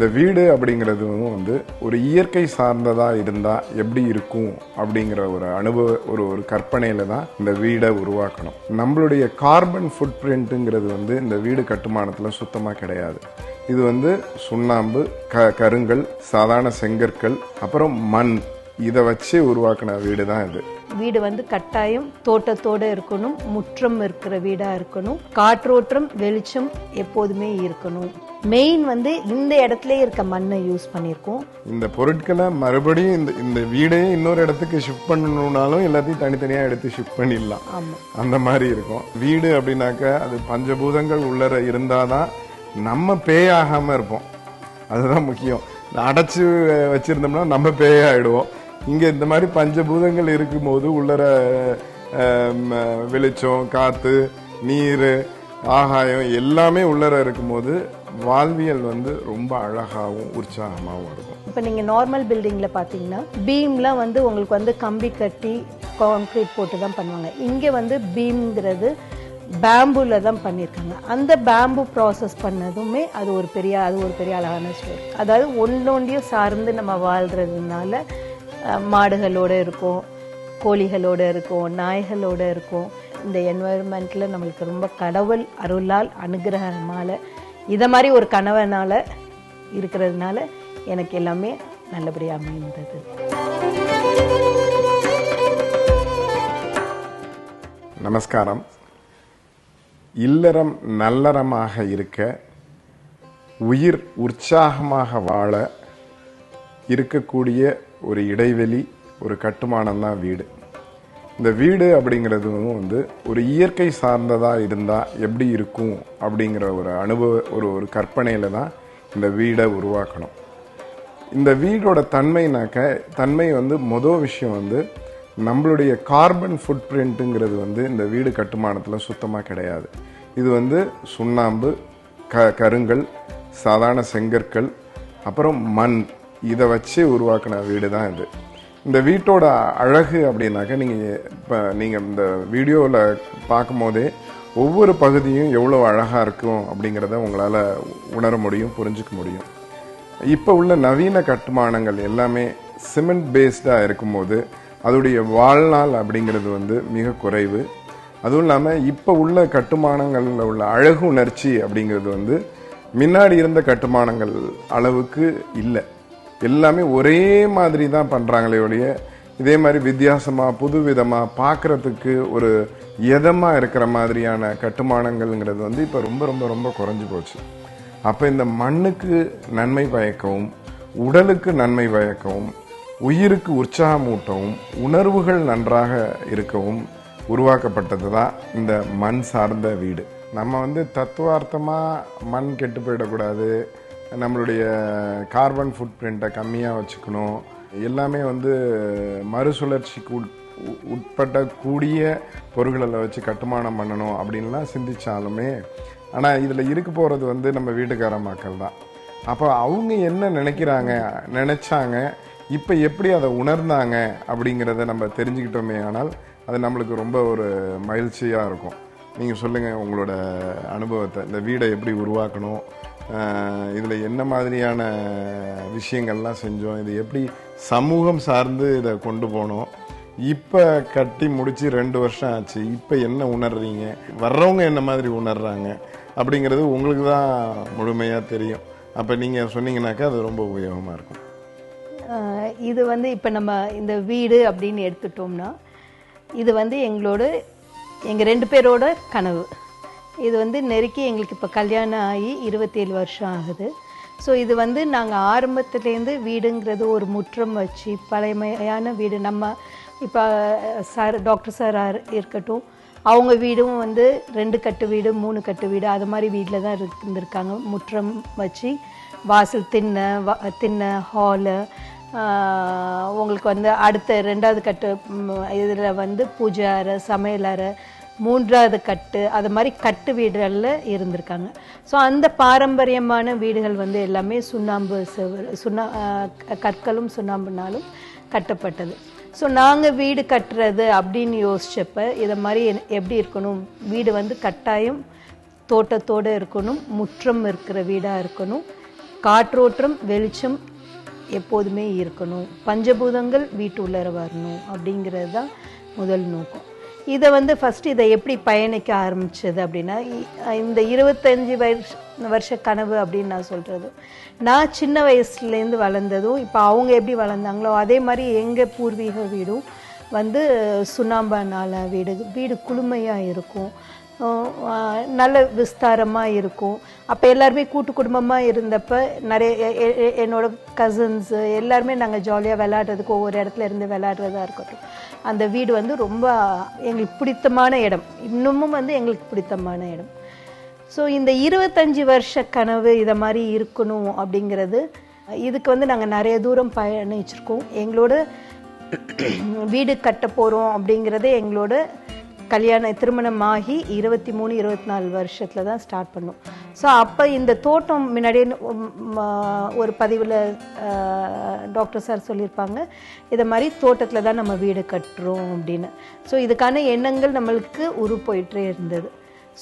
இந்த வீடு அப்படிங்கிறதும் வந்து ஒரு இயற்கை சார்ந்ததாக இருந்தால் எப்படி இருக்கும் அப்படிங்கிற ஒரு அனுபவ ஒரு ஒரு கற்பனையில் தான் இந்த வீடை உருவாக்கணும். நம்மளுடைய கார்பன் ஃபுட் பிரிண்ட்டுங்கிறது வந்து இந்த வீடு கட்டுமானத்தில் சுத்தமாக கிடையாது. இது வந்து சுண்ணாம்பு க கருங்கல் சாதாரண செங்கற்கள் அப்புறம் மண். இதை வச்சு உருவாக்கின வீடு தான் இது. வீடு வந்து கட்டாயம் தோட்டத்தோட இருக்கணும் முற்றம் இருக்கிற வீடா இருக்கணும் காற்றோட்டம் வெளிச்சம் எப்போதுமே இருக்கணும். மெயின் வந்து இந்த இடத்துல இருக்க மண்ணை யூஸ் பண்ணியிருக்கோம். இந்த பொருட்களை மறுபடியும் இந்த இந்த வீடே இன்னொரு இடத்துக்கு ஷிஃப்ட் பண்ணணும்னாலும் எல்லாத்தையும் தனித்தனியாக எடுத்து ஷிஃப்ட் பண்ணிடலாம். அந்த மாதிரி இருக்கும். வீடு அப்படின்னாக்க அது பஞ்சபூதங்கள் உள்ளர இருந்தாதான் நம்ம பேயாகாம இருப்போம். அதுதான் முக்கியம். அடைச்சு வச்சிருந்தோம்னா நம்ம பேயாயிடுவோம் இங்கே இந்த மாதிரி பஞ்சபூதங்கள் இருக்கும்போது உள்ளர வெளிச்சம் காற்று நீர் ஆகாயம் எல்லாமே உள்ளர இருக்கும்போது வாழ்வியல் வந்து ரொம்ப அழகாகவும் உற்சாகமாகவும் இருக்கும். இப்போ நீங்கள் நார்மல் பில்டிங்கில் பார்த்தீங்கன்னா பீம்லாம் வந்து உங்களுக்கு வந்து கம்பி கட்டி கான்க்ரீட் போட்டு தான் பண்ணுவாங்க. இங்கே வந்து பீம்ங்கிறது பேம்புல தான் பண்ணியிருக்காங்க அந்த பேம்பு ப்ராசஸ் பண்ணதுமே அது ஒரு பெரிய அது ஒரு பெரிய அழகான ஸ்டோரி அதாவது ஒன்றொன்றையும் சார்ந்து நம்ம வாழ்கிறதுனால மாடுகளோட இருக்கும் கோழிகளோட இருக்கும் நாய்களோட இருக்கும். இந்த என்வாயர்மெண்ட்டில் நம்மளுக்கு ரொம்ப கடவுள் அருளால் அனுகிரகமால இதை மாதிரி ஒரு கனவனால் இருக்கிறதுனால எனக்கு எல்லாமே நல்லபடியாக அமைந்தது. நமஸ்காரம். இல்லறம் நல்லறமாக இருக்க உயிர் உற்சாகமாக வாழ இருக்கக்கூடிய ஒரு இடைவெளி ஒரு கட்டுமானம் தான் வீடு. இந்த வீடு அப்படிங்கிறதும் வந்து ஒரு இயற்கை சார்ந்ததாக இருந்தால் எப்படி இருக்கும் அப்படிங்கிற ஒரு அனுபவ ஒரு ஒரு கற்பனையில் தான் இந்த வீடை உருவாக்கணும். இந்த வீடோட தன்மைனாக்க தன்மை வந்து மொதல் விஷயம் வந்து நம்மளுடைய கார்பன் ஃபுட் பிரிண்ட்டுங்கிறது வந்து இந்த வீடு கட்டுமானத்தில் சுத்தமாக கிடையாது. இது வந்து சுண்ணாம்பு க கருங்கல் சாதாரண செங்கற்கள் அப்புறம் மண். இதை வச்சு உருவாக்கின வீடு தான் இது. இந்த வீட்டோட அழகு அப்படின்னாக்க நீங்கள் இப்போ நீங்கள் இந்த வீடியோவில் பார்க்கும்போதே ஒவ்வொரு பகுதியும் எவ்வளோ அழகாக இருக்கும் அப்படிங்கிறத உங்களால் உணர முடியும் புரிஞ்சுக்க முடியும். இப்போ உள்ள நவீன கட்டுமானங்கள் எல்லாமே சிமெண்ட் பேஸ்டாக இருக்கும்போது அதோடைய வாழ்நாள் அப்படிங்கிறது வந்து மிக குறைவு. அதுவும் இல்லாமல் இப்போ உள்ள கட்டுமானங்களில் உள்ள அழகு உணர்ச்சி அப்படிங்கிறது வந்து முன்னாடி இருந்த கட்டுமானங்கள் அளவுக்கு இல்லை. எல்லாமே ஒரே மாதிரி தான் பண்ணுறாங்களே ஒழிய இதே மாதிரி வித்தியாசமாக புதுவிதமாக பார்க்குறதுக்கு ஒரு எதமாக இருக்கிற மாதிரியான கட்டுமானங்கள்ங்கிறது வந்து இப்போ ரொம்ப ரொம்ப ரொம்ப குறைஞ்சி போச்சு. அப்போ இந்த மண்ணுக்கு நன்மை பயக்கவும் உடலுக்கு நன்மை பயக்கவும் உயிருக்கு உற்சாகமூட்டவும் உணர்வுகள் நன்றாக இருக்கவும் உருவாக்கப்பட்டது தான் இந்த மண் சார்ந்த வீடு. நம்ம வந்து தத்துவார்த்தமாக மண் கெட்டு போயிடக்கூடாது நம்மளுடைய கார்பன் ஃபுட் பிரிண்ட்டை கம்மியாக வச்சுக்கணும். எல்லாமே வந்து மறுசுழற்சிக்கு உட் உ- உட்பட்ட கூடிய பொருள்களை வச்சு கட்டுமானம் பண்ணணும் அப்படின்லாம் சிந்திச்சாலுமே ஆனால் இதில் இருக்க போகிறது வந்து நம்ம வீட்டுக்கார மக்கள் தான். அப்போ அவங்க என்ன நினைக்கிறாங்க நினைச்சாங்க இப்போ எப்படி அதை உணர்ந்தாங்க அப்படிங்கிறத நம்ம தெரிஞ்சுக்கிட்டோமே ஆனால் அது நம்மளுக்கு ரொம்ப ஒரு மகிழ்ச்சியாக இருக்கும். நீங்கள் சொல்லுங்கள் உங்களோட அனுபவத்தை இந்த வீடை எப்படி உருவாக்கணும் இதில் என்ன மாதிரியான விஷயங்கள்லாம் செஞ்சோம்? இது எப்படி சமூகம் சார்ந்து இதை கொண்டு போனோம்? இப்போ கட்டி முடித்து ரெண்டு வருஷம் ஆச்சு. இப்போ என்ன உணர்றீங்க? வர்றவங்க என்ன மாதிரி உணர்றாங்க? அப்படிங்கிறது உங்களுக்கு தான் முழுமையாக தெரியும். அப்போ நீங்கள் சொன்னீங்கன்னாக்கா அது ரொம்ப உபயோகமாக இருக்கும். இது வந்து இப்போ நம்ம இந்த வீடு அப்படின்னு எடுத்துட்டோம்னா இது வந்து எங்களோட எங்கள் ரெண்டு பேரோட கனவு. இது வந்து நெருக்கி எங்களுக்கு இப்போ கல்யாணம் ஆகி இருபத்தேழு வருஷம் ஆகுது. ஸோ இது வந்து நாங்கள் ஆரம்பத்துலேருந்து வீடுங்கிறது ஒரு முற்றம் வச்சு பழமையான வீடு. நம்ம இப்போ சார் டாக்டர் சார் இருக்கட்டும் அவங்க வீடும் வந்து ரெண்டு கட்டு வீடு மூணு கட்டு வீடு அது மாதிரி வீட்டில் தான் இருந்திருக்காங்க. முற்றம் வச்சு வாசல் தின்ன வா தின்ன ஹாலு உங்களுக்கு வந்து அடுத்த ரெண்டாவது கட்டு இதில் வந்து பூஜை அறை சமையல் அறை மூன்றாவது கட்டு அது மாதிரி கட்டு வீடுகளில் இருந்திருக்காங்க. ஸோ அந்த பாரம்பரியமான வீடுகள் வந்து எல்லாமே சுண்ணாம்பு சுண்ணா கற்களும் சுண்ணாம்புனாலும் கட்டப்பட்டது. ஸோ நாங்கள் வீடு கட்டுறது அப்படின்னு யோசிச்சப்ப இதை மாதிரி எப்படி இருக்கணும்? வீடு வந்து கட்டாயம் தோட்டத்தோடு இருக்கணும் முற்றம் இருக்கிற வீடாக இருக்கணும் காற்றோட்டம் வெளிச்சம் எப்போதுமே இருக்கணும் பஞ்சபூதங்கள் வீட்டு உள்ளர வரணும் அப்படிங்கிறது தான் முதல் நோக்கம். இதை வந்து ஃபஸ்ட்டு இதை எப்படி பயணிக்க ஆரம்பிச்சது அப்படின்னா இ- இந்த இருபத்தஞ்சி வருஷ வருஷ கனவு அப்படின்னு நான் சொல்கிறது நான் சின்ன வயசுலேருந்து வளர்ந்ததும் இப்போ அவங்க எப்படி வளர்ந்தாங்களோ அதே மாதிரி எங்கள் பூர்வீக வீடும் வந்து சுண்ணாம்பானால வீடு வீடு குளுமையாக இருக்கும். நல்ல விஸ்தாரமாக இருக்கும். அப்போ எல்லாருமே கூட்டு குடும்பமாக இருந்தப்போ நிறைய என்னோடய என்னோட கசின்ஸு எல்லாருமே நாங்கள் ஜாலியாக விளையாடுறதுக்கு ஒவ்வொரு இடத்துல இருந்து விளையாடுறதா இருக்கட்டும். அந்த வீடு வந்து ரொம்ப எங்களுக்கு பிடித்தமான இடம். இன்னமும் வந்து எங்களுக்கு பிடித்தமான இடம். ஸோ இந்த இருபத்தஞ்சி வருஷ கனவு இதை மாதிரி இருக்கணும் அப்படிங்கிறது இதுக்கு வந்து நாங்கள் நிறைய தூரம் பயணிச்சிருக்கோம். எங்களோட வீடு கட்ட போகிறோம் அப்படிங்கிறது எங்களோட கல்யாணம் திருமணமாகி இருபத்தி மூணு இருபத்தி நாலு வருஷத்தில் தான் ஸ்டார்ட் பண்ணோம். ஸோ அப்போ இந்த தோட்டம் முன்னாடியே ஒரு பதிவில் டாக்டர் சார் சொல்லியிருப்பாங்க இதை மாதிரி தோட்டத்தில் தான் நம்ம வீடு கட்டுறோம் அப்படின்னு. ஸோ இதுக்கான எண்ணங்கள் நம்மளுக்கு உரு போயிட்டே இருந்தது.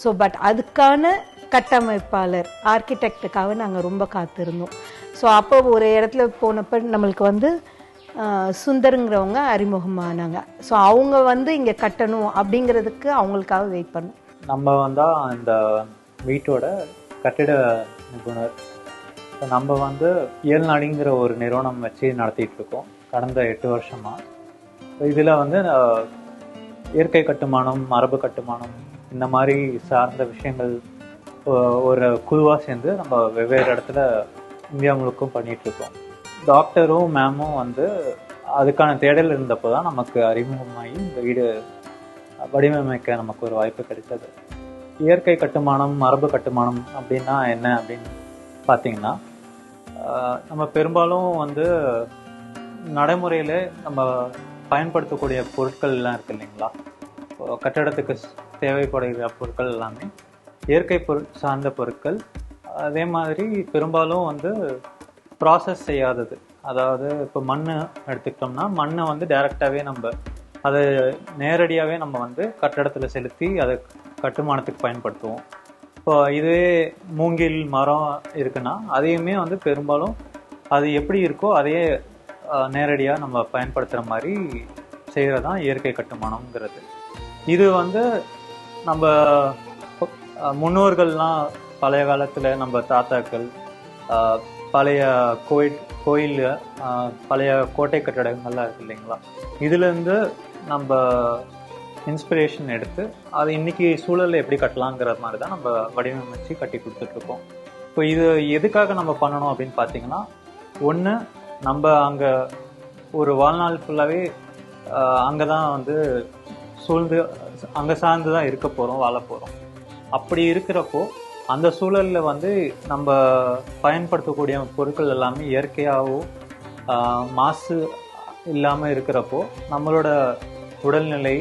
ஸோ பட் அதுக்கான கட்டமைப்பாளர் ஆர்கிடெக்டுக்காக நாங்கள் ரொம்ப காத்திருந்தோம். ஸோ அப்போ ஒரு இடத்துல போனப்போ நம்மளுக்கு வந்து சுந்தருங்கிறவங்க அறிமுகமானாங்க. ஸோ அவங்க வந்து இங்கே கட்டணும் அப்படிங்கிறதுக்கு அவங்களுக்காக வெயிட் பண்ணோம். நம்ம வந்தால் இந்த வீட்டோட கட்டிட நிபுணர். ஸோ நம்ம வந்து ஏழ்நாடிங்கிற ஒரு நிறுவனம் வச்சு நடத்திட்டு இருக்கோம் கடந்த எட்டு வருஷமா. இதில் வந்து இயற்கை கட்டுமானம் மரபு கட்டுமானம் இந்த மாதிரி சார்ந்த விஷயங்கள் ஒரு குழுவாக சேர்ந்து நம்ம வெவ்வேறு இடத்துல இந்தியா முழுக்கும் பண்ணிகிட்ருக்கோம் இருக்கோம் டாக்டரும் மேமும் வந்து அதுக்கான தேடல் இருந்தப்போ தான் நமக்கு அறிமுகமாகி இந்த வீடு வடிவமைக்க நமக்கு ஒரு வாய்ப்பு கிடைச்சது இயற்கை கட்டுமானம் மரபு கட்டுமானம் அப்படின்னா என்ன அப்படின்னு பார்த்தீங்கன்னா நம்ம பெரும்பாலும் வந்து நடைமுறையில் நம்ம பயன்படுத்தக்கூடிய பொருட்கள் எல்லாம் இருக்கு இல்லைங்களா? கட்டடத்துக்கு தேவைப்படுகிற பொருட்கள் எல்லாமே இயற்கை பொருள் சார்ந்த பொருட்கள். அதே மாதிரி பெரும்பாலும் வந்து ப்ராசஸ் செய்யாதது. அதாவது இப்போ மண் எடுத்துக்கிட்டோம்னா மண்ணை வந்து டைரெக்டாகவே நம்ம அதை நேரடியாகவே நம்ம வந்து கட்டடத்தில் செலுத்தி அதை கட்டுமானத்துக்கு பயன்படுத்துவோம். இப்போ இதுவே மூங்கில் மரம் இருக்குன்னா அதையுமே வந்து பெரும்பாலும் அது எப்படி இருக்கோ அதையே நேரடியாக நம்ம பயன்படுத்துகிற மாதிரி செய்கிறது தான் இயற்கை கட்டுமானம்ங்கிறது. இது வந்து நம்ம முன்னோர்கள்லாம் பழைய காலத்தில் நம்ம தாத்தாக்கள் பழைய கோயில் கோயில் பழைய கோட்டை கட்டடங்கள்லாம் இருக்கு இல்லைங்களா? இதுலேருந்து நம்ம இன்ஸ்பிரேஷன் எடுத்து அது இன்றைக்கி சூழலில் எப்படி கட்டலாங்கிற மாதிரி தான் நம்ம வடிவமைச்சு கட்டி கொடுத்துட்ருக்கோம். இப்போ இது எதுக்காக நம்ம பண்ணணும் அப்படின்னு பார்த்தீங்கன்னா ஒன்று நம்ம அங்கே ஒரு வாழ்நாள் ஃபுல்லாகவே அங்கே தான் வந்து சூழ்ந்து அங்கே சார்ந்து தான் இருக்க போகிறோம் வாழ போகிறோம் அப்படி இருக்கிறப்போ அந்த சூழலில் வந்து நம்ம பயன்படுத்தக்கூடிய பொருட்கள் எல்லாமே இயற்கையாகவும் மாசு இல்லாமல் இருக்கிறப்போ நம்மளோட உடல்நிலை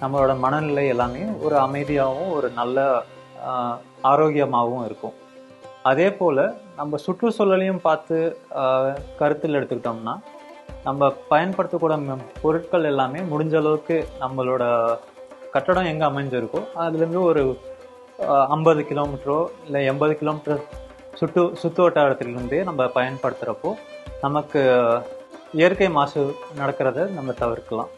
நம்மளோட மனநிலை எல்லாமே ஒரு அமைதியாகவும் ஒரு நல்ல ஆரோக்கியமாகவும் இருக்கும். அதே போல் நம்ம சுற்றுச்சூழலையும் பார்த்து கருத்தில் எடுத்துக்கிட்டோம்னா நம்ம பயன்படுத்தக்கூடிய பொருட்கள் எல்லாமே முடிஞ்ச அளவுக்கு நம்மளோட கட்டடம் எங்கே அமைஞ்சிருக்கோ அதுலேருந்து ஒரு ஐம்பது கிலோமீட்டரோ இல்லை எண்பது கிலோமீட்டர் சுற்று சுற்று வட்டாரத்திலிருந்தே நம்ம பயன்படுத்துகிறப்போ நமக்கு இயற்கை மாசு நடக்கிறத நம்ம தவிர்க்கலாம்.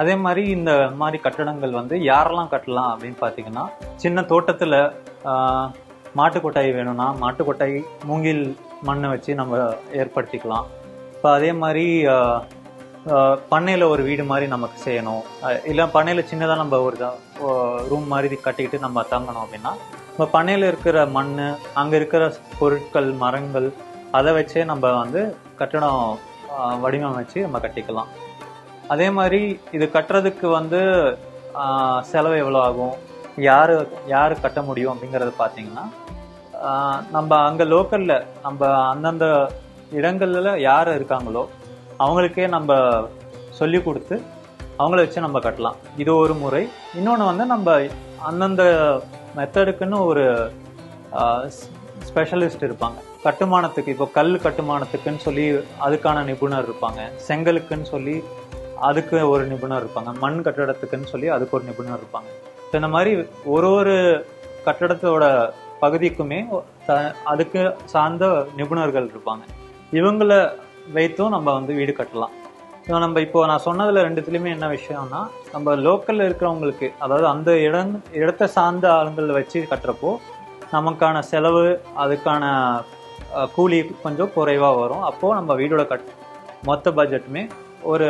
அதே மாதிரி இந்த மாதிரி கட்டடங்கள் வந்து யாரெல்லாம் கட்டலாம் அப்படின்னு பார்த்தீங்கன்னா சின்ன தோட்டத்தில் மாட்டு கொட்டாய் வேணும்னா மாட்டு கொட்டாய் மூங்கில் மண்ணை வச்சு நம்ம ஏற்படுத்திக்கலாம். இப்போ அதே மாதிரி பண்ணையில் ஒரு வீடு மாதிரி நமக்கு செய்யணும். இல்லை பண்ணையில் சின்னதாக நம்ம ஒரு ரூம் மாதிரி கட்டிக்கிட்டு நம்ம தங்கணும் அப்படின்னா நம்ம பண்ணையில் இருக்கிற மண் அங்கே இருக்கிற பொருட்கள் மரங்கள் அதை வச்சே நம்ம வந்து கட்டடம் வடிவமைச்சு நம்ம கட்டிக்கலாம். அதே மாதிரி இது கட்டுறதுக்கு வந்து செலவு எவ்வளோ ஆகும்? யார் யார் கட்ட முடியும் அப்படிங்கிறது பார்த்தீங்கன்னா நம்ம அங்கே லோக்கலில் நம்ம அந்தந்த இடங்களில் யார் இருக்காங்களோ அவங்களுக்கே நம்ம சொல்லி கொடுத்து அவங்கள வச்சு நம்ம கட்டலாம். இது ஒரு முறை. இன்னொன்று வந்து நம்ம அந்தந்த மெத்தடுக்குன்னு ஒரு ஸ்பெஷலிஸ்ட் இருப்பாங்க. கட்டுமானத்துக்கு இப்போ கல் கட்டுமானத்துக்குன்னு சொல்லி அதுக்கான நிபுணர் இருப்பாங்க. செங்கலுக்குன்னு சொல்லி அதுக்கு ஒரு நிபுணர் இருப்பாங்க. மண் கட்டடத்துக்குன்னு சொல்லி அதுக்கு ஒரு நிபுணர் இருப்பாங்க. ஸோ இந்த மாதிரி ஒரு ஒரு கட்டடத்தோட பகுதிக்குமே த- அதுக்கு சார்ந்த நிபுணர்கள் இருப்பாங்க. இவங்களை வைத்தும் நம்ம வந்து வீடு கட்டலாம். ஸோ நம்ம இப்போ நான் சொன்னதில் ரெண்டுத்துலேயுமே என்ன விஷயம்னா நம்ம லோக்கலில் இருக்கிறவங்களுக்கு அதாவது அந்த இடம் இடத்தை சார்ந்த ஆளுங்களை வச்சு கட்டுறப்போ நமக்கான செலவு அதுக்கான கூலி கொஞ்சம் குறைவாக வரும். அப்போது நம்ம வீடோட கட் மொத்த பட்ஜெட்டுமே ஒரு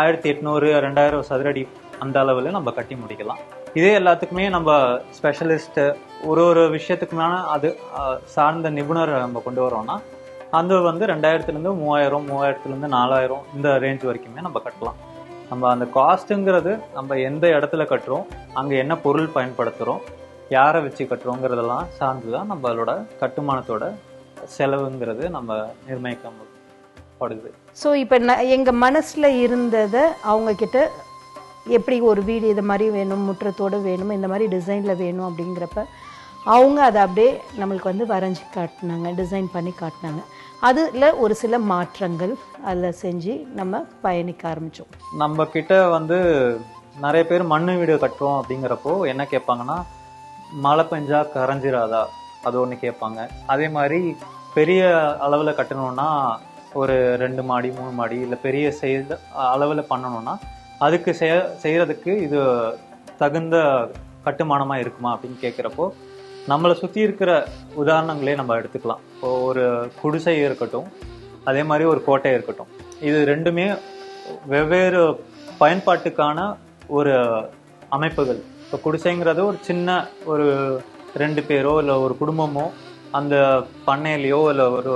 ஆயிரத்தி எட்நூறு ரெண்டாயிரம் சதுரடி அந்த அளவில் நம்ம கட்டி முடிக்கலாம். இதே எல்லாத்துக்குமே நம்ம ஸ்பெஷலிஸ்ட்டு ஒரு ஒரு விஷயத்துக்குமான அது சார்ந்த நிபுணரை நம்ம கொண்டு வரோம்னா அது வந்து ரெண்டாயிரத்துலேருந்து மூவாயிரம் மூவாயிரத்துலேருந்து நாலாயிரம் இந்த ரேஞ்ச் வரைக்குமே நம்ம கட்டலாம். நம்ம அந்த காஸ்ட்டுங்கிறது நம்ம எந்த இடத்துல கட்டுறோம் அங்கே என்ன பொருள் பயன்படுத்துகிறோம் யாரை வச்சு கட்டுறோங்கிறதெல்லாம் சார்ந்து தான் நம்மளோட கட்டுமானத்தோட செலவுங்கிறது நம்ம நிர்ணயிக்கப்படுது. ஸோ இப்போ நான் எங்கள் மனசில் இருந்ததை அவங்கக்கிட்ட எப்படி ஒரு வீடு இது மாதிரி வேணும் முற்றத்தோடு வேணும் இந்த மாதிரி டிசைனில் வேணும் அப்படிங்கிறப்ப அவங்க அதை அப்படியே நம்மளுக்கு வந்து வரைஞ்சி காட்டினாங்க டிசைன் பண்ணி காட்டினாங்க. அதில் ஒரு சில மாற்றங்கள் அதில் செஞ்சு நம்ம பயணிக்க ஆரம்பித்தோம் நம்ம கிட்ட வந்து நிறைய பேர் மண்ணு வீடு கட்டுறோம் அப்படிங்கிறப்போ என்ன கேட்பாங்கன்னா மழை பெஞ்சா கரைஞ்சிராதா? அது ஒன்று கேட்பாங்க. அதே மாதிரி பெரிய அளவில் கட்டணும்னா ஒரு ரெண்டு மாடி மூணு மாடி இல்லை பெரிய செய்த அளவில் பண்ணணும்னா அதுக்கு செய் செய்கிறதுக்கு இது தகுந்த கட்டுமானமாக இருக்குமா அப்படின்னு கேட்குறப்போ நம்மளை சுற்றி இருக்கிற உதாரணங்களே நம்ம எடுத்துக்கலாம். இப்போ ஒரு குடிசை இருக்கட்டும் அதே மாதிரி ஒரு கோட்டை இருக்கட்டும். இது ரெண்டுமே வெவ்வேறு பயன்பாட்டுக்கான ஒரு அமைப்புகள். இப்போ குடிசைங்கிறது ஒரு சின்ன ஒரு ரெண்டு பேரோ இல்லை ஒரு குடும்பமோ அந்த பண்ணையிலையோ இல்லை ஒரு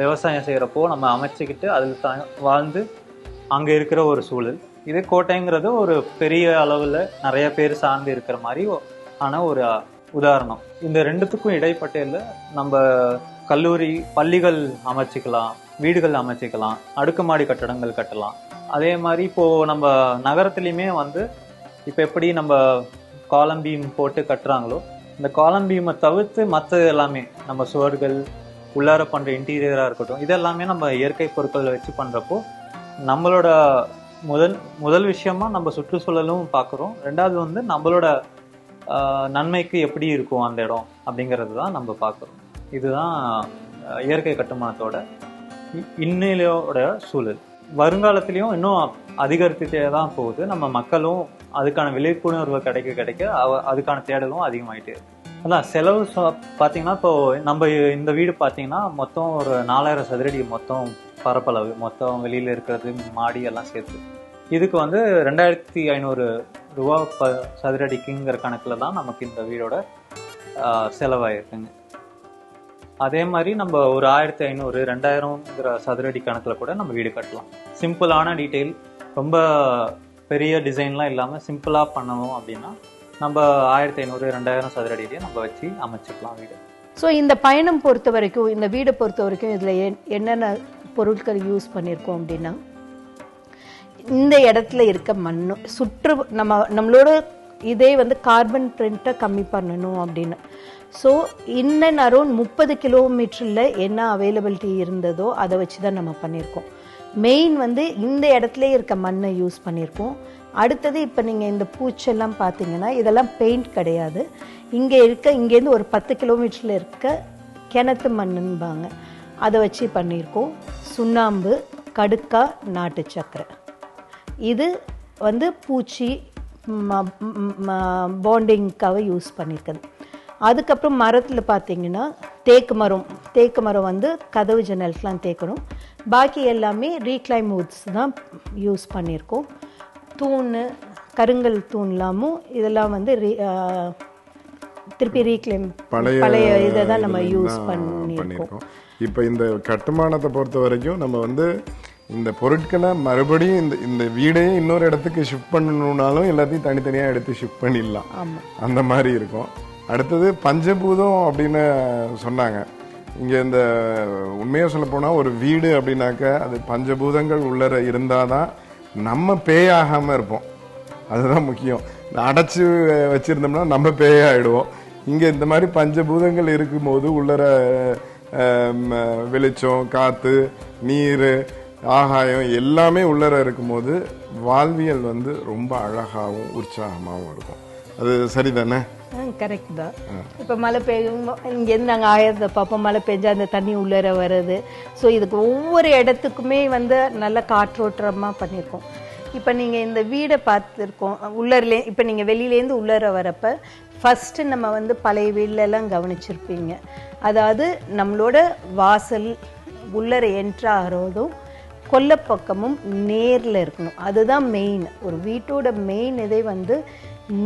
விவசாயம் செய்கிறப்போ நம்ம அமைச்சிக்கிட்டு அதில் த வாழ்ந்து அங்கே இருக்கிற ஒரு சூழல். இது கோட்டைங்கிறது ஒரு பெரிய அளவில் நிறைய பேர் சார்ந்து இருக்கிற மாதிரி ஆன ஒரு உதாரணம். இந்த ரெண்டுத்துக்கும் இடைப்பட்டையில் நம்ம கல்லூரி பள்ளிகள் அமைச்சிக்கலாம் வீடுகள் அமைச்சிக்கலாம் அடுக்குமாடி கட்டடங்கள் கட்டலாம். அதே மாதிரி இப்போது நம்ம நகரத்துலையுமே வந்து இப்போ எப்படி நம்ம காலம் பீம் போட்டு கட்டுறாங்களோ இந்த காலம் பீமை தவிர்த்து மற்றது எல்லாமே நம்ம சுவர்கள் உள்ளார பண்ணுற இன்டீரியராக இருக்கட்டும் இதெல்லாமே நம்ம இயற்கை பொருட்களை வச்சு பண்ணுறப்போ நம்மளோட முதல் முதல் விஷயமா நம்ம சுற்றுச்சூழலும் பார்க்குறோம் ரெண்டாவது வந்து நம்மளோட நன்மைக்கு எப்படி இருக்கும் அந்த இடம் அப்படிங்கிறது தான் நம்ம பார்க்குறோம் இதுதான் இயற்கை கட்டுமானத்தோட இ- சூழல். வருங்காலத்திலையும் இன்னும் அதிகரித்துட்டே தான் போகுது. நம்ம மக்களும் அதுக்கான விழிப்புணர்வு கிடைக்க கிடைக்க அவ- அதுக்கான தேடலும் அதிகமாகிட்டே இருக்கு. அதான் செலவு பார்த்தீங்கன்னா இப்போ நம்ம இந்த வீடு பார்த்தீங்கன்னா மொத்தம் ஒரு நாலாயிரம் சதுரடி மொத்தம் பரப்பளவு. மொத்தம் வெளியில் இருக்கிறது மாடி எல்லாம் சேர்த்து. இதுக்கு வந்து ரெண்டாயிரத்தி ஐநூறு ரூபா ப சதுரடிக்குங்கிற கணக்கில் தான் நமக்கு இந்த வீடோட செலவாயிருக்குங்க. அதே மாதிரி நம்ம ஒரு ஆயிரத்தி ஐநூறு ரெண்டாயிரம்ங்கிற சதுரடி கணக்கில் கூட நம்ம வீடு கட்டலாம். சிம்பிளான டீட்டெயில் ரொம்ப பெரிய டிசைன்லாம் இல்லாமல் சிம்பிளாக பண்ணணும் அப்படின்னா நம்ம ஆயிரத்தி ஐநூறு ரெண்டாயிரம் சதுரடியிலேயே நம்ம வச்சு அமைச்சிக்கலாம் வீடு. ஸோ இந்த பயணம் பொறுத்த வரைக்கும் இந்த வீடை பொறுத்த வரைக்கும் இதில் என்னென்ன பொருட்கள் யூஸ் பண்ணியிருக்கோம் அப்படின்னா இந்த இடத்துல இருக்க மண் சுற்று நம்ம நம்மளோட இதே வந்து கார்பன் பிரிண்ட்டை கம்மி பண்ணணும் அப்படின்னு. ஸோ இன் அண்ட் அரௌண்ட் முப்பது கிலோமீட்டரில் என்ன அவைலபிலிட்டி இருந்ததோ அதை வச்சு தான் நம்ம பண்ணியிருக்கோம். மெயின் வந்து இந்த இடத்துல இருக்க மண்ணை யூஸ் பண்ணியிருக்கோம். அடுத்தது இப்போ நீங்கள் இந்த பூச்செல்லாம் பார்த்தீங்கன்னா இதெல்லாம் பெயிண்ட் கிடையாது. இங்கே இருக்க இங்கேருந்து ஒரு பத்து கிலோமீட்டரில் இருக்க கிணத்து மண்ணுன்பாங்க அதை வச்சு பண்ணியிருக்கோம். சுண்ணாம்பு கடுக்கா நாட்டு சக்கரை. இது வந்து பூச்சி பாண்டிங்க்காக யூஸ் பண்ணியிருக்குது. அதுக்கப்புறம் மரத்தில் பார்த்தீங்கன்னா தேக்கு மரம் தேக்கு மரம் வந்து கதவு ஜன்னலுக்கெலாம் தேக்கணும். பாக்கி எல்லாமே ரீக்ளைம் வுட்ஸ் தான் யூஸ் பண்ணியிருக்கோம். தூண் கருங்கல் தூண்லாமும் இதெல்லாம் வந்து ஆ, திருப்பி ரீக்ளைம் பழைய இதை தான் நம்ம யூஸ் பண்ணியிருக்கோம். இப்போ இந்த கட்டுமானத்தை பொறுத்த வரைக்கும் நம்ம வந்து இந்த பொருட்களை மறுபடியும் இந்த இந்த வீடையே இன்னொரு இடத்துக்கு ஷிஃப்ட் பண்ணணும்னாலும் எல்லாத்தையும் தனித்தனியாக எடுத்து ஷிஃப்ட் பண்ணிடலாம். அந்த மாதிரி இருக்கும். அடுத்தது பஞ்சபூதம் அப்படின்னு சொன்னாங்க. இங்கே இந்த உண்மையாக சொல்ல போனால் ஒரு வீடு அப்படின்னாக்க அது பஞ்சபூதங்கள் உள்ளர இருந்தால் தான் நம்ம பேயாகாமல் இருப்போம். அதுதான் முக்கியம். அடைச்சி வச்சுருந்தோம்னா நம்ம பேயாயிடுவோம். இங்கே இந்த மாதிரி பஞ்சபூதங்கள் இருக்கும்போது உள்ளர வெளிச்சம் காற்று நீர் ஆகாயம் எல்லாமே உள்ளர இருக்கும்போது வாழ்வியல் வந்து ரொம்ப அழகாகவும் உற்சாகமாகவும் இருக்கும். அது சரிதானே? கரெக்ட் தான். இப்போ மழை பெய்யும் இங்கேருந்து நாங்கள் ஆயிரத்தை பார்ப்போம் மழை பெஞ்சா அந்த தண்ணி உள்ளர வருது. ஸோ இதுக்கு ஒவ்வொரு இடத்துக்குமே வந்து நல்ல காற்றோட்டமாக பண்ணியிருக்கோம் இப்போ நீங்கள் இந்த வீடை பார்த்துருக்கோம் உள்ளர்லே இப்போ நீங்கள் வெளியிலேருந்து உள்ளர வரப்ப ஃபஸ்ட்டு நம்ம வந்து பழைய வீட்டிலலாம் கவனிச்சிருப்பீங்க. அதாவது நம்மளோட வாசல் உள்ளர என்ட்ராகிறதும் கொல்லப்பக்கமும் நேரில் இருக்கணும். அதுதான் மெயின் ஒரு வீட்டோட மெயின் இதே வந்து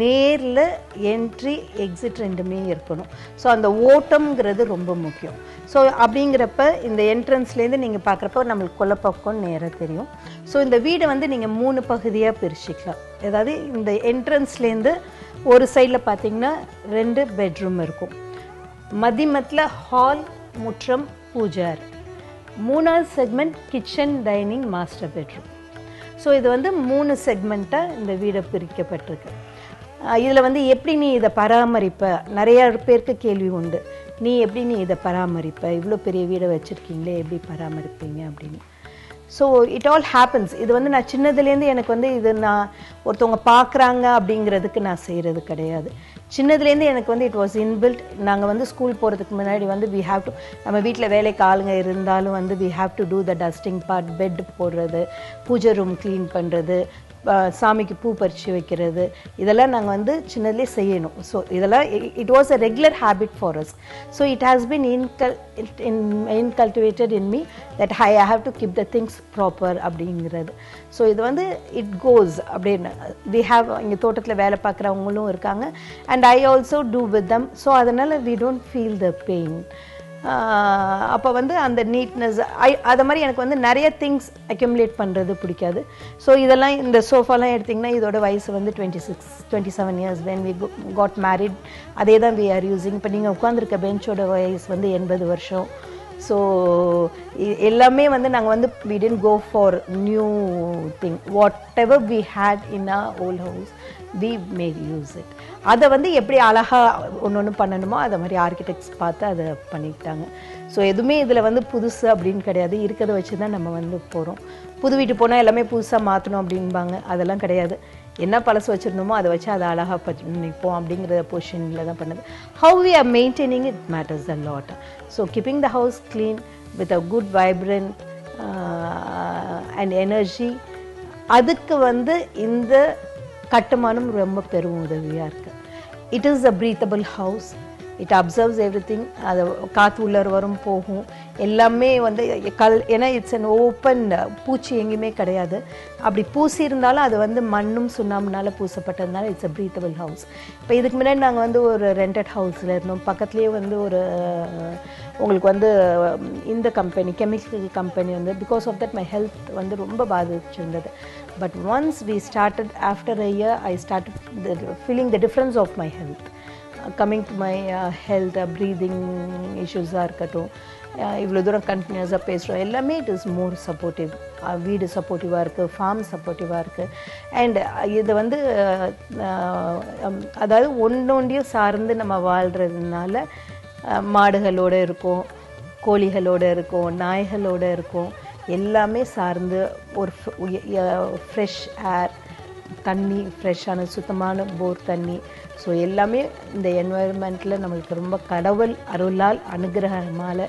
நேரில் என்ட்ரி எக்ஸிட் ரெண்டுமே இருக்கணும் ஸோ அந்த ஓட்டம்ங்கிறது ரொம்ப முக்கியம். ஸோ அப்படிங்கிறப்ப இந்த என்ட்ரன்ஸ்லேருந்து நீங்கள் பார்க்குறப்ப நம்மளுக்கு கொல்லப்பக்கம் நேராக தெரியும். ஸோ இந்த வீடை வந்து நீங்கள் மூணு பகுதியாக பிரிச்சுக்கலாம். அதாவது இந்த என்ட்ரன்ஸ்லேருந்து ஒரு சைடில் பார்த்தீங்கன்னா ரெண்டு பெட்ரூம் இருக்கும். மதிமத்தில் ஹால் முற்றம் பூஜார். மூணாவது segment kitchen dining master bedroom so இது வந்து மூணு செக்மெண்ட்டாக இந்த வீடை பிரிக்கப்பட்டிருக்கு. இதில் வந்து எப்படி நீ இதை பராமரிப்ப? நிறையா பேருக்கு கேள்வி உண்டு. நீ எப்படி நீ இதை பராமரிப்ப? இவ்வளோ பெரிய வீடை வச்சுருக்கீங்களே எப்படி பராமரிப்பீங்க அப்படின்னு. ஸோ இட் ஆல் ஹேப்பன்ஸ் இது வந்து நான் சின்னதுலேருந்து எனக்கு வந்து இது நான் ஒருத்தவங்க பார்க்குறாங்க அப்படிங்கிறதுக்கு நான் செய்கிறது கிடையாது. சின்னதுலேருந்து எனக்கு வந்து இட் வாஸ் இன்பில்ட் நாங்கள் வந்து ஸ்கூல் போகிறதுக்கு முன்னாடி வந்து வி ஹாவ் டு நம்ம வீட்டில் வேலைக்கு ஆளுங்க இருந்தாலும் வந்து we have to do the dusting part bed போடுறது பூஜை ரூம் க்ளீன் பண்ணுறது சாமிக்கு பூ பறித்து வைக்கிறது. இதெல்லாம் நாங்கள் வந்து சின்னதுலேயே செய்யணும். ஸோ இதெல்லாம் it was a regular habit for us so it has been இன்கல் in inculcated in me that I have to keep the things proper அப்படிங்கிறது. ஸோ இது வந்து இட் கோஸ் அப்படின்னு. வி ஹாவ் இங்கே தோட்டத்தில் வேலை பார்க்குறவங்களும் இருக்காங்க. And I also do with them so அதனால் we don't feel the pain அப்போ வந்து அந்த நீட்னஸ் ஐ அதை மாதிரி எனக்கு வந்து நிறைய திங்ஸ் அக்யூமுலேட் பண்ணுறது பிடிக்காது. ஸோ இதெல்லாம் இந்த சோஃபாலாம் எடுத்திங்கன்னா இதோட வயசு வந்து twenty six twenty seven years when we got married அதே தான் வி ஆர் யூஸிங் இப்போ நீங்கள் உட்காந்துருக்க பெஞ்சோட வயசு வந்து எண்பது வருஷம். ஸோ எல்லாமே வந்து நாங்கள் வந்து we tend go for new thing whatever we had in a old house we made use it அதை வந்து எப்படி அழகாக ஒன்று ஒன்று பண்ணணுமோ அதை மாதிரி ஆர்கிடெக்ட்ஸ் பார்த்து அதை பண்ணிக்கிட்டாங்க. ஸோ எதுவுமே இதில் வந்து புதுசு அப்படின்னு கிடையாது. இருக்கிறத வச்சு தான் நம்ம வந்து போகிறோம் புது வீட்டு போனால் எல்லாமே புதுசாக மாற்றணும் அப்படின்பாங்க அதெல்லாம் கிடையாது. என்ன பழசு வச்சுருந்தோமோ அதை வச்சு அதை அழகாக நிற்போம் அப்படிங்கிற பொசிஷனில் தான் பண்ணுது. How we are maintaining it matters a lot so keeping the house clean with a good vibrant and energy அதுக்கு வந்து இந்த கட்டுமானம் ரொம்ப பெரும் உதவியாக இருக்குது it is a breathable house it absorbs everything அது காற்று உள்ளர் வரும் போகும். எல்லாமே வந்து கல் ஏன்னா இட்ஸ் அன் ஓப்பன் பூச்சி எங்கேயுமே கிடையாது. அப்படி பூசி இருந்தாலும் அது வந்து மண்ணும் சுண்ணாம்புனால பூசப்பட்டதுனால இட்ஸ் அ ப்ரீத்தபிள் ஹவுஸ் இப்போ இதுக்கு முன்னாடி நாங்கள் வந்து ஒரு ரெண்டட் ஹவுஸில் இருந்தோம். பக்கத்துலேயே வந்து ஒரு உங்களுக்கு வந்து இந்த கம்பெனி கெமிக்கல் கம்பெனி வந்து because of that my health வந்து ரொம்ப பாதிச்சிருந்தது. But once we started after a year I started feeling the difference of my health coming to my health breathing இஷ்யூஸாக இருக்கட்டும் இவ்வளோ தூரம் கண்டினியூஸாக பேசுகிறோம் எல்லாமே இட் இஸ் மோர் சப்போர்ட்டிவ் வீடு சப்போர்ட்டிவாக இருக்குது ஃபார்ம் சப்போர்ட்டிவாக இருக்குது அண்ட் இது வந்து அதாவது ஒன்றொன்றையும் சார்ந்து நம்ம வாழ்கிறதுனால மாடுகளோடு இருக்கும் கோழிகளோடு இருக்கும் நாய்களோடு இருக்கும். எல்லாமே சார்ந்து ஒரு ஃப்ரெஷ் ஏர் தண்ணி ஃப்ரெஷ்ஷான சுத்தமான போர் தண்ணி ஸோ எல்லாமே இந்த என்வாயர்மெண்ட்டில் நம்மளுக்கு ரொம்ப கடவுள் அருளால் அனுகிரகமால்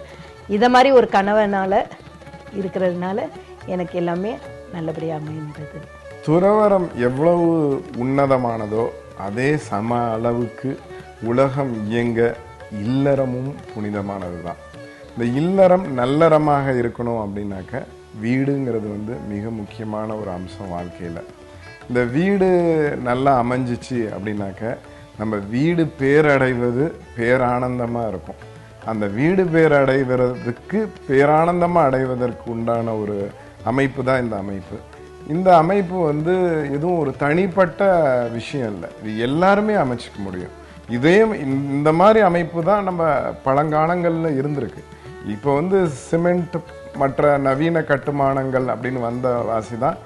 இதை மாதிரி ஒரு கணவனால் இருக்கிறதுனால எனக்கு எல்லாமே நல்லபடியாக அமைந்தது. துறவரம் எவ்வளவு உன்னதமானதோ அதே சம அளவுக்கு உலகம் இயங்க இல்லறமும் புனிதமானது தான் இந்த இல்லறம் நல்லறமாக இருக்கணும் அப்படின்னாக்க வீடுங்கிறது வந்து மிக முக்கியமான ஒரு அம்சம் வாழ்க்கையில். இந்த வீடு நல்லா அமைஞ்சிச்சு அப்படின்னாக்க நம்ம வீடு பேரடைவது பேரானந்தமாக இருக்கும். அந்த வீடு பேரடைவதற்கு பேரானந்தமாக அடைவதற்கு உண்டான ஒரு அமைப்பு தான் இந்த அமைப்பு. இந்த அமைப்பு வந்து எதுவும் ஒரு தனிப்பட்ட விஷயம் இல்லை. இது எல்லாருமே அமைச்சிக்க முடியும். இதே இந்த மாதிரி அமைப்பு தான் நம்ம பழங்காலங்களில் இருந்திருக்கு. இப்போ வந்து சிமெண்ட் மற்ற நவீன கட்டுமானங்கள் அப்படின்னு வந்த வாசி தான்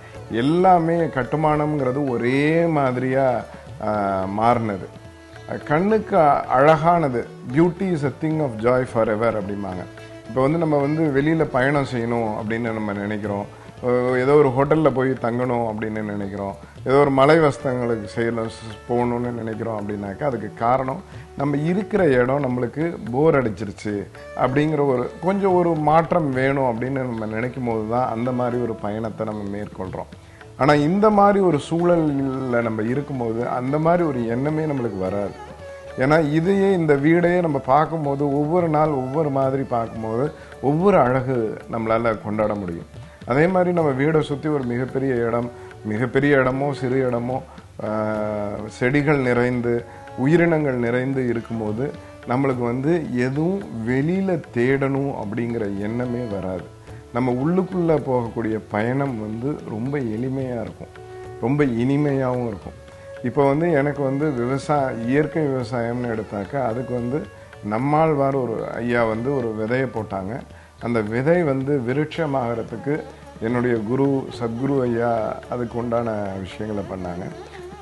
எல்லாமே கட்டுமானம்ங்கிறது ஒரே மாதிரியாக மாறினது. கண்ணுக்கு அழகானது. Beauty is a thing of joy forever அப்படிம்பாங்க. இப்போ வந்து நம்ம வந்து வெளியில் பயணம் செய்யணும் அப்படின்னு நம்ம நினைக்கிறோம். ஏதோ ஒரு ஹோட்டலில் போய் தங்கணும் அப்படின்னு நினைக்கிறோம். ஏதோ ஒரு மலை வஸ்தங்களுக்கு செய்யணும் போகணும்னு நினைக்கிறோம் அப்படின்னாக்கா அதுக்கு காரணம் நம்ம இருக்கிற இடம் நம்மளுக்கு போர் அடிச்சிருச்சு அப்படிங்கிற ஒரு கொஞ்சம் ஒரு மாற்றம் வேணும் அப்படின்னு நம்ம நினைக்கும் போது தான் அந்த மாதிரி ஒரு பயணத்தை நம்ம மேற்கொள்கிறோம் ஆனால் இந்த மாதிரி ஒரு சூழலில் நம்ம இருக்கும்போது அந்த மாதிரி ஒரு எண்ணமே நம்மளுக்கு வராது. ஏன்னா இதையே இந்த வீடையே நம்ம பார்க்கும்போது ஒவ்வொரு நாள் ஒவ்வொரு மாதிரி பார்க்கும்போது ஒவ்வொரு அழகு நம்மளால கொண்டாட முடியும். அதே மாதிரி நம்ம வீடை சுற்றி ஒரு மிகப்பெரிய இடம் மிகப்பெரிய இடமோ சிறு இடமோ செடிகள் நிறைந்து உயிரினங்கள் நிறைந்து இருக்கும்போது நம்மளுக்கு வந்து எதுவும் வெளியில் தேடணும் அப்படிங்கிற எண்ணமே வராது. நம்ம உள்ளுக்குள்ளே போகக்கூடிய பயணம் வந்து ரொம்ப எளிமையாக இருக்கும். ரொம்ப இனிமையாகவும் இருக்கும். இப்போ வந்து எனக்கு வந்து விவசாய இயற்கை விவசாயம்னு எடுத்தாக்கா அதுக்கு வந்து நம்மாழ்வார் ஒரு ஐயா வந்து ஒரு விதையை போட்டாங்க. அந்த விதை வந்து விருட்சமாகறதுக்கு என்னுடைய குரு சத்குரு ஐயா அதுக்கு உண்டான விஷயங்களை பண்ணாங்க.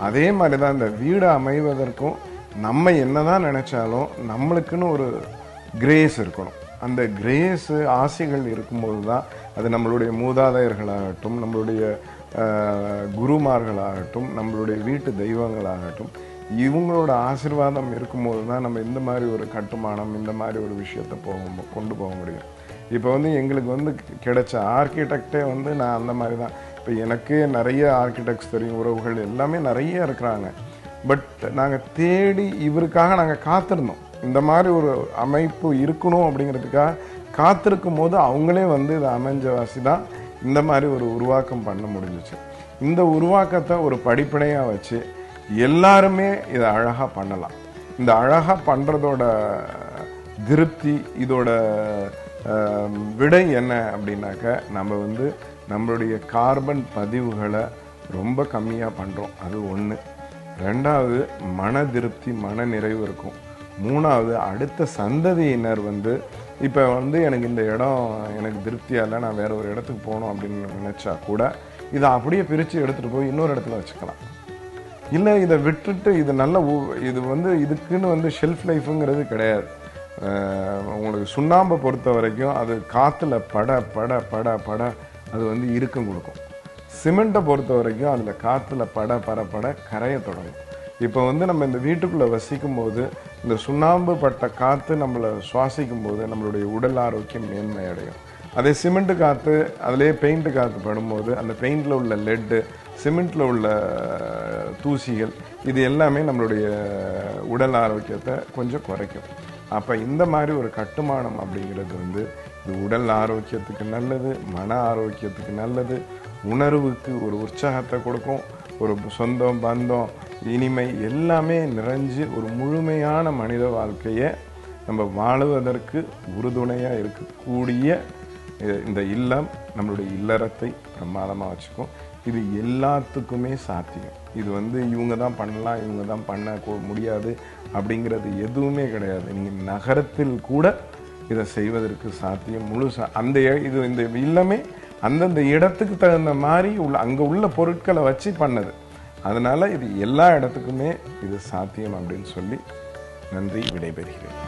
அதே மாதிரி தான் இந்த வீடு அமைவதற்கும் நம்ம என்னதான் நினச்சாலும் நம்மளுக்குன்னு ஒரு கிரேஸ் இருக்கணும். அந்த கிரேஸு ஆசைகள் இருக்கும்போது தான் அது நம்மளுடைய மூதாதையர்களாகட்டும் நம்மளுடைய குருமார்களாகட்டும் நம்மளுடைய வீட்டு தெய்வங்களாகட்டும் இவங்களோட ஆசிர்வாதம் இருக்கும்போது தான் நம்ம இந்த மாதிரி ஒரு கட்டுமானம் இந்த மாதிரி ஒரு விஷயத்தை போக கொண்டு போக முடியும். இப்போ வந்து எங்களுக்கு வந்து கிடைச்ச ஆர்கிடெக்டே வந்து நான் அந்த மாதிரி தான் இப்போ எனக்கு நிறைய ஆர்கிடெக்ட்ஸ் தெரியும் உறவுகள் எல்லாமே நிறைய இருக்கிறாங்க. பட் நாங்கள் தேடி இவருக்காக நாங்கள் காத்திருந்தோம். இந்த மாதிரி ஒரு அமைப்பு இருக்கணும் அப்படிங்கிறதுக்காக காத்திருக்கும் போது அவங்களே வந்து இதை அமைஞ்ச வாசி தான் இந்த மாதிரி ஒரு உருவாக்கம் பண்ண முடிஞ்சிச்சு. இந்த உருவாக்கத்தை ஒரு படிப்படையாக வச்சு எல்லாருமே இதை அழகாக பண்ணலாம். இந்த அழகாக பண்ணுறதோட திருப்தி இதோட விடை என்ன அப்படின்னாக்க நம்ம வந்து நம்மளுடைய கார்பன் பதிவுகளை ரொம்ப கம்மியாக பண்ணுறோம் அது ஒன்று ரெண்டாவது மன திருப்தி மன நிறைவு இருக்கும். மூணாவது அடுத்த சந்ததியினர் வந்து இப்போ வந்து எனக்கு இந்த இடம் எனக்கு திருப்தியாக இல்லை நான் வேறு ஒரு இடத்துக்கு போகணும் அப்படின்னு நினச்சா கூட இதை அப்படியே பிரித்து எடுத்துகிட்டு போய் இன்னொரு இடத்துல வச்சுக்கலாம். இல்லை இதை விட்டுட்டு இது நல்ல ஊ- இது வந்து இதுக்குன்னு வந்து ஷெல்ஃப் லைஃபுங்கிறது கிடையாது. உங்களுக்கு சுண்ணாம்பை பொறுத்த வரைக்கும் அது காற்றுல பட பட பட பட அது வந்து இறுக்கம் கொடுக்கும். சிமெண்ட்டை பொறுத்த வரைக்கும் அதில் காற்றுல பட பட பட கரைய தொடங்கும். இப்போ வந்து நம்ம இந்த வீட்டுக்குள்ளே வசிக்கும் போது இந்த சுண்ணாம்பு பட்ட காற்று நம்மளை சுவாசிக்கும் போது நம்மளுடைய உடல் ஆரோக்கியம் மேன்மை அடையும் அதே சிமெண்ட் காற்று அதிலேயே பெயிண்ட்டு காற்று படும்போது அந்த பெயிண்டில் உள்ள லெட்டு சிமெண்ட்டில் உள்ள தூசிகள் இது எல்லாமே நம்மளுடைய உடல் ஆரோக்கியத்தை கொஞ்சம் குறைக்கும். அப்போ இந்த மாதிரி ஒரு கட்டுமானம் அப்படிங்கிறது வந்து இது உடல் ஆரோக்கியத்துக்கு நல்லது மன ஆரோக்கியத்துக்கு நல்லது உணர்வுக்கு ஒரு உற்சாகத்தை கொடுக்கும் ஒரு சொந்தம் பந்தம் இனிமை எல்லாமே நிறைஞ்சு ஒரு முழுமையான மனித வாழ்க்கையை நம்ம வாழுவதற்கு உறுதுணையாக இருக்கக்கூடிய இந்த இல்லம் நம்மளுடைய இல்லறத்தை பிரமாதமாக வச்சுக்கும். இது எல்லாத்துக்குமே சாத்தியம். இது வந்து இவங்க தான் பண்ணலாம் இவங்க தான் பண்ண முடியாது அப்படிங்கிறது எதுவுமே கிடையாது. நீங்கள் நகரத்தில் கூட இதை செய்வதற்கு சாத்தியம். முழுசா அந்த இது இந்த இல்லமே அந்தந்த இடத்துக்கு தகுந்த மாதிரி உள்ள அங்கே உள்ள பொருட்களை வச்சு பண்ணது. அதனால் இது எல்லா இடத்துக்குமே இது சாத்தியம் அப்படின்னு சொல்லி நன்றி விடைபெறுகிறேன்.